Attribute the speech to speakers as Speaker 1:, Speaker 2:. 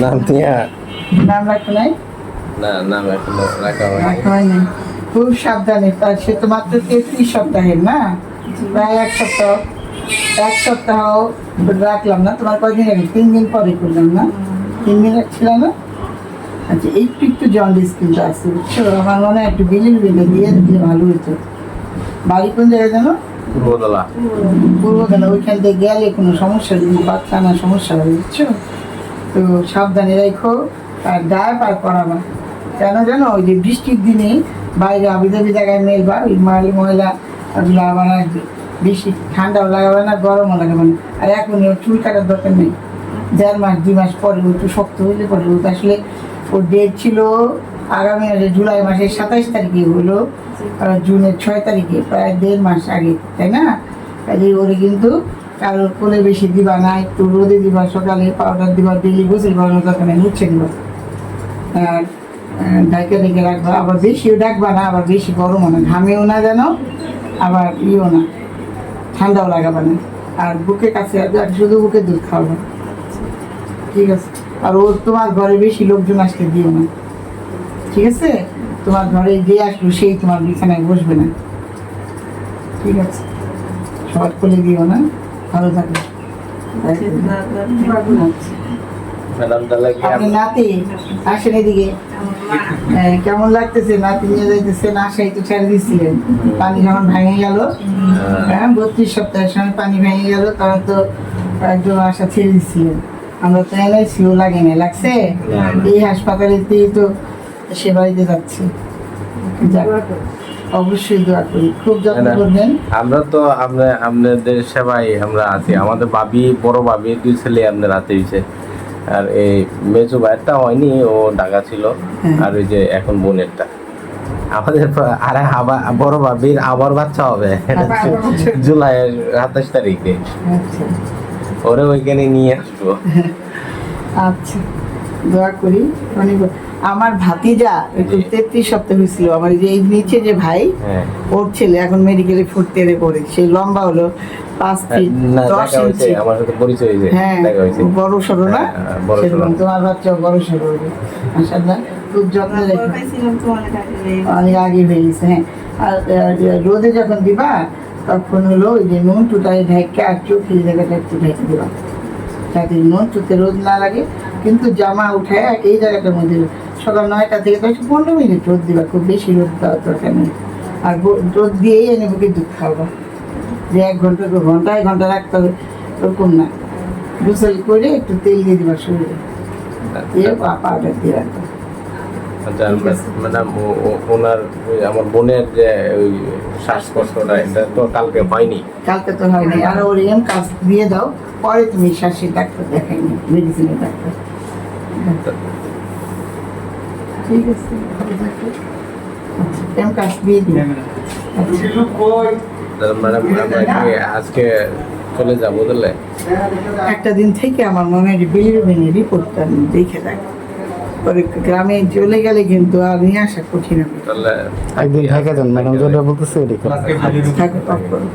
Speaker 1: নাম দিয়া
Speaker 2: নাম রাখো নাই?
Speaker 1: না নাম রাখা হয়নি
Speaker 2: খুব সাবধানে তার সে তো মাত্র তেত্রিশ সপ্তাহের না? প্রায় এক সপ্তাহ এক সপ্তাহ রাখলাম না তোমার কয়দিন আগে? তিন দিন পরে করলাম না? তিন দিন রাখছিলাম না? আচ্ছা একটু একটু জন্ডিস কিন্তু আছে বুঝছ? আমার মনে হয় একটু বিলির বিলে দিয়ে দিলে ভালো হতো বাড়ি কোন জায়গায় জানো
Speaker 1: পূর্বতলা
Speaker 2: পূর্বতলা ওইখান থেকে গেলে কোনো সমস্যা যদি বাচ্চা না সমস্যা হবে বুঝছ? তো সাবধানে রাখো আর ডায়াপ আর করাবা কেন জানো, ওই যে বৃষ্টির দিনে বাইরে আবিদাবি জায়গায় মেলবা ওই ময়লা ময়লা ওগুলো আবার আর বেশি ঠান্ডাও লাগাবে না, গরমও লাগাবে না। আর এখন ওর চুল কাটার দরকার নেই। দেড় মাস, দুই মাস পরে একটু শক্ত হইলে পরে আসলে ওর ডেট ছিল আগামী জুলাই মাসের সাতাইশ তারিখে হলো জুনের ছয় তারিখে প্রায় দেড় মাস আগে, তাই না? কাজে ওরে কিন্তু কারোর কোলে বেশি দিবা না, একটু রোদে দিবা, সকালে পাউডার দিবা ডেলি গোসল করানোর দরকার নেই মুছে দিবা আর ডাইকে ডেকে রাখবা, আবার বেশিও ডাকবা না, আবার বেশি গরমও না, ঘামেও না যেন, আবার ইও না, ঠান্ডাও লাগাবা না। আর বুকে কাছে আর শুধু বুকে দুধ খাওয়াবে। ঠিক আছে। আর ওর তোমার ঘরে বেশি লোকজন আসতে দিও না। ঠিক আছে? তোমার ঘরে যে আসলো সেই তোমার বিছানায় বসবে না। ঠিক আছে? দিও না। ভালো থাকবে
Speaker 1: ম্যাডাম তাহলে কি
Speaker 2: আপনি
Speaker 1: আপ-
Speaker 2: নাতি আসেন এদিকে। হ্যাঁ, কেমন লাগতেছে? নাতি নিয়ে যাইতেছেন আশাই তো ছেড়ে দিচ্ছিলেন পানি যখন ভেঙে গেল হ্যাঁ। বত্রিশ সপ্তাহের সময় পানি ভেঙে গেল তখন তো একজন আশা ছেড়ে দিচ্ছিলেন আমরা তো এনআইসিও লাগে না লাগছে? এই হাসপাতালে তো সে বাড়িতে যাচ্ছি অবশ্যই দোয়া করি। খুব যত্ন করবেন।
Speaker 1: আমরা তো আমরা আপনাদের সেবাই আমরা আছি। আমাদের বাবি বড় বাবি দুই ছেলে আপনার হাতে হয়েছে আর এই মেজো ভাইয়েরটা হয়নি ও ঢাকা ছিল।
Speaker 2: হ্যাঁ।
Speaker 1: আর ওই যে এখন বোনেরটা। আমাদের আরে আবার বড় বাবির আবার বাচ্চা হবে। জুলাইয়ের সাতাশ তারিখে।
Speaker 2: আচ্ছা।
Speaker 1: ওরে ওইখানে নিয়ে আসব।
Speaker 2: আচ্ছা। দোয়া করি। অনেক আমার ভাতিজা একটু তেত্রিশ সপ্তাহ হয়েছিল। আমার যে এই নিচে যে ভাই
Speaker 1: হ্যাঁ।
Speaker 2: ওর ছেলে এখন মেডিকেলে ফুটতে পড়ে। সে লম্বা হলো পাঁচ ফিট দশ ইঞ্চি।
Speaker 1: আমার সাথে পরিচয় হয়েছে।
Speaker 2: হ্যাঁ বড় সড়ো না?
Speaker 1: হ্যাঁ,
Speaker 2: সেরকম তোমার বাচ্চা বড় সড়ো হবে মাসাল্লাহ খুব যত্ন
Speaker 3: অনেক আগে
Speaker 2: হয়ে গেছে। হ্যাঁ আর রোদে যখন দিবা তখন হলো ওই যে নুন টুটাই ঢেকে আর জায়গাটা একটু ঢেকে দিবা। যাতে মন চোখে রোদ না লাগে। কিন্তু জামা উঠে এই জায়গাটার মধ্যে সকাল নয়টা থেকে দশ পনেরো মিনিট রোদ দিবা, খুব বেশি রোদ দেওয়ার দরকার নেই। আর রোদ দিয়েই এনে বুকে দুধ খাওয়াবো। যে এক ঘণ্টা দু ঘন্টায় ঘণ্টা রাখতে হবে, ওরকম না। গোসল করে একটু তেল দিয়ে দিবা শরীরে। দিয়ে পাউডার দিয়ে রাখবা।
Speaker 1: ম্যাডাম ও- ও- ওনার আমার বোনের যে ওই শ্বাসকষ্টটা এটা তো কালকে হয়নি।
Speaker 2: কালকে তো হয় নাই আর ওর এম কাজ দিয়ে দাও পরে তুমি শ্বাসের ডাক্তার দেখাই মেডিসিনের ডাক্তার। ঠিক আছে। আচ্ছা, এম কাজ দিয়ে আচ্ছা।
Speaker 1: ম্যাডাম আজকে চলে যাব বুঝলে?
Speaker 2: একটা দিন থেকে আমার মনে হয় বিলিরুবিনের রিপোর্টটা দেখে রাখি গ্রামে চলে গেলে কিন্তু আর নিয়ে আসা কঠিন হবে।
Speaker 4: একদিন থাকে যান ম্যাডাম যেটা বলতেছে ওইটাই করতে
Speaker 2: থাকো অফ করো